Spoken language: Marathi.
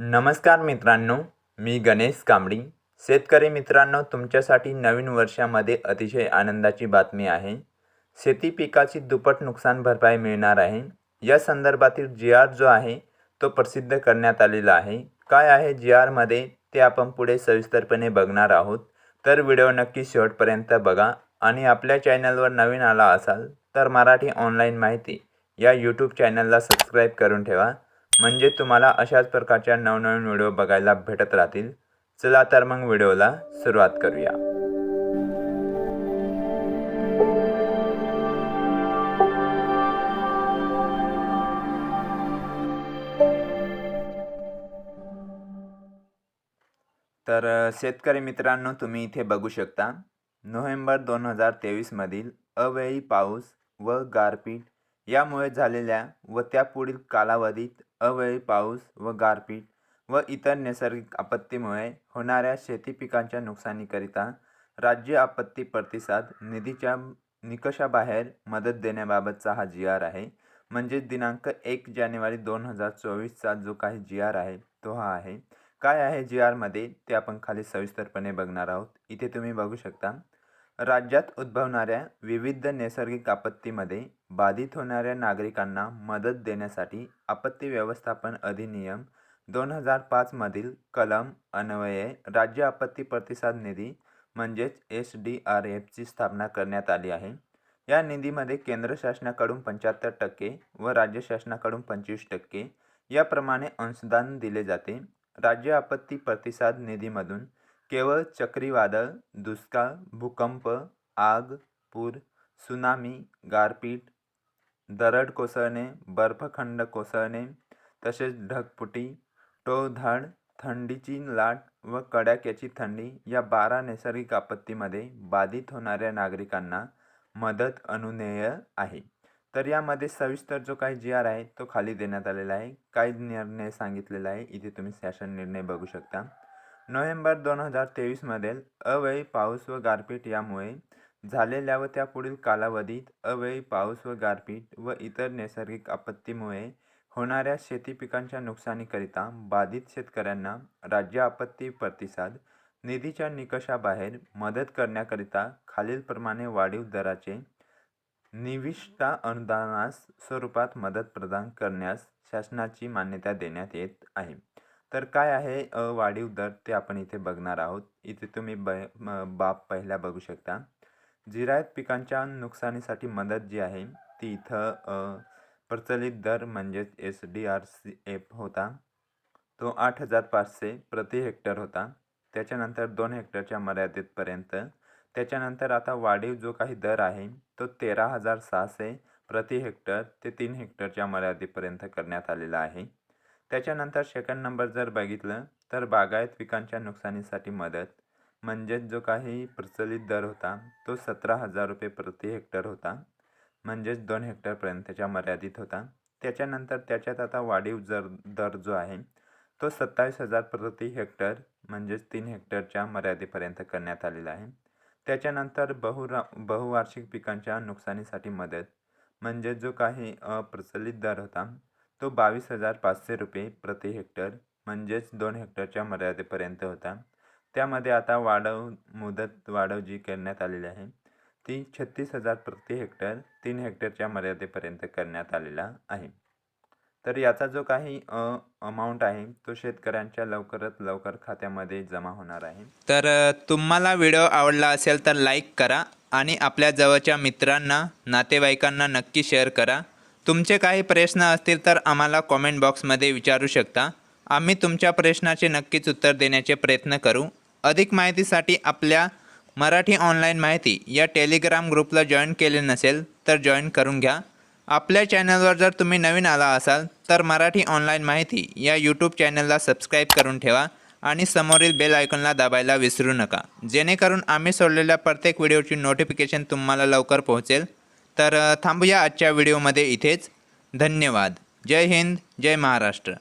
नमस्कार मित्रांनो मी गणेश कांबळी. शेतकरी मित्रांनो तुमच्यासाठी नवीन वर्षामध्ये अतिशय आनंदाची बातमी आहे. शेती पिकाची दुप्पट नुकसान भरपाई मिळणार आहे. या संदर्भातील जी आर जो आहे तो प्रसिद्ध करण्यात आलेला आहे. काय आहे जी आरमध्ये ते आपण पुढे सविस्तरपणे बघणार आहोत. तर व्हिडिओ नक्की शेवटपर्यंत बघा. आणि आपल्या चॅनलवर नवीन आला असाल तर मराठी ऑनलाईन माहिती या यूट्यूब चॅनलला सबस्क्राईब करून ठेवा. म्हणजे तुम्हाला अशाच प्रकारच्या नवनवीन व्हिडिओ बघायला भेटत राहतील. चला तर मग व्हिडिओला सुरुवात करूया. तर शेतकरी मित्रांनो तुम्ही इथे बघू शकता. नोव्हेंबर दोन हजार तेवीसमधील अवेळी पाऊस व गारपीट यामुळे झालेल्या व त्यापुढील कालावधीत अवेळी पाऊस व गारपीट व इतर नैसर्गिक आपत्तीमुळे होणाऱ्या शेती पिकांच्या नुकसानीकरिता राज्य आपत्ती प्रतिसाद निधीच्या निकषाबाहेर मदत देण्याबाबतचा हा जी आर आहे. म्हणजे दिनांक एक जानेवारी दोन हजार चोवीसचा जो काही जी आर आहे तो हा आहे. काय आहे जी आरमध्ये ते आपण खाली सविस्तरपणे बघणार आहोत. इथे तुम्ही बघू शकता. राज्यात उद्भवणाऱ्या विविध नैसर्गिक आपत्तीमध्ये बाधित होणाऱ्या नागरिकांना मदत देण्यासाठी आपत्ती व्यवस्थापन अधिनियम दोन हजार पाचमधील कलम अन्वये राज्य आपत्ती प्रतिसाद निधी म्हणजेच एस डी आर एफची स्थापना करण्यात आली आहे. या निधीमध्ये केंद्र शासनाकडून पंच्याहत्तर टक्के व राज्य शासनाकडून पंचवीस टक्के याप्रमाणे अंशदान दिले जाते. राज्य आपत्ती प्रतिसाद निधीमधून केवळ चक्रीवादळ दुष्काळ भूकंप आग पूर सुनामी गारपीट दरड कोसळणे बर्फखंड कोसळणे तसेच ढगफुटी टोळधाड थंडीची लाट व कडाक्याची थंडी या बारा नैसर्गिक आपत्तीमध्ये बाधित होणाऱ्या नागरिकांना मदत अनुनेय आहे. तर यामध्ये सविस्तर जो काही जी आर आहे तो खाली देण्यात आलेला आहे. काही निर्णय सांगितलेला आहे. इथे तुम्ही शासन निर्णय बघू शकता. नोव्हेंबर दोन हजार तेवीसमधील अवेळी पाऊस व गारपीट यामुळे झालेल्या व त्यापुढील कालावधीत अवेळी पाऊस व गारपीट व इतर नैसर्गिक आपत्तीमुळे होणाऱ्या शेती पिकांच्या नुकसानीकरिता बाधित शेतकऱ्यांना राज्य आपत्ती प्रतिसाद निधीच्या निकषाबाहेर मदत करण्याकरिता खालीलप्रमाणे वाढीव दराचे निविष्टा अनुदानास स्वरूपात मदत प्रदान करण्यास शासनाची मान्यता देण्यात येत आहे. तर काय आहे वाढीव दर ते आपण इथे बघणार आहोत. इथे तुम्ही ब म- बाब पहिल्या बघू शकता. जिरायत पिकांच्या नुकसानीसाठी मदत जी आहे ती इथं प्रचलित दर म्हणजेच S D R C F होता. तो आठ हजार पाचशे प्रति हेक्टर होता. त्याच्यानंतर दोन हेक्टरच्या मर्यादेपर्यंत. त्याच्यानंतर आता वाढीव जो काही दर आहे तो तेरा हजार सहाशे प्रति हेक्टर ते तीन हेक्टरच्या मर्यादेपर्यंत करण्यात आलेला आहे. त्याच्यानंतर सेकंड नंबर जर बघितलं तर बागायत पिकांच्या नुकसानीसाठी मदत म्हणजेच जो काही प्रचलित दर होता तो सतरा हजार रुपये प्रति हेक्टर होता म्हणजेच दोन हेक्टरपर्यंतच्या मर्यादित होता. त्याच्यानंतर त्याच्यात आता वाढीव जर दर जो आहे तो सत्तावीस हजार प्रति हेक्टर म्हणजेच तीन हेक्टरच्या मर्यादेपर्यंत करण्यात आलेला आहे. त्याच्यानंतर बहुरा बहुवार्षिक पिकांच्या नुकसानीसाठी मदत म्हणजेच जो काही अप्रचलित दर होता तो बावीस हजार पाचशे रुपये प्रति हेक्टर म्हणजेच दोन हेक्टरच्या मर्यादेपर्यंत होता. त्यामध्ये आता वाढव मुदत वाढव जी करण्यात आलेली आहे. ती छत्तीस हजार प्रति हेक्टर तीन हेक्टरच्या मर्यादेपर्यंत करण्यात आलेला आहे. तर याचा जो काही अमाऊंट आहे तो शेतकऱ्यांच्या लवकरात लवकर खात्यामध्ये जमा होणार आहे. तर तुम्हाला व्हिडिओ आवडला असेल तर लाईक करा आणि आपल्या जवळच्या मित्रांना नातेवाईकांना नक्की शेअर करा. तुमचे काही प्रश्न असतील तर आम्हाला कॉमेंट बॉक्समध्ये विचारू शकता. आम्ही तुमच्या प्रश्नाचे नक्कीच उत्तर देण्याचे प्रयत्न करू. अधिक माहितीसाठी आपल्या मराठी ऑनलाईन माहिती या टेलिग्राम ग्रुपला जॉईन केले नसेल तर जॉईन करून घ्या. आपल्या चॅनलवर जर तुम्ही नवीन आला असाल तर मराठी ऑनलाईन माहिती या यूट्यूब चॅनलला सबस्क्राईब करून ठेवा आणि समोरील बेल आयकॉनला दाबायला विसरू नका. जेणेकरून आम्ही सोडलेल्या प्रत्येक व्हिडिओची नोटिफिकेशन तुम्हाला लवकर पोहोचेल. तर थांबूया आजच्या व्हिडिओमध्ये इथेच. धन्यवाद. जय हिंद जय महाराष्ट्र.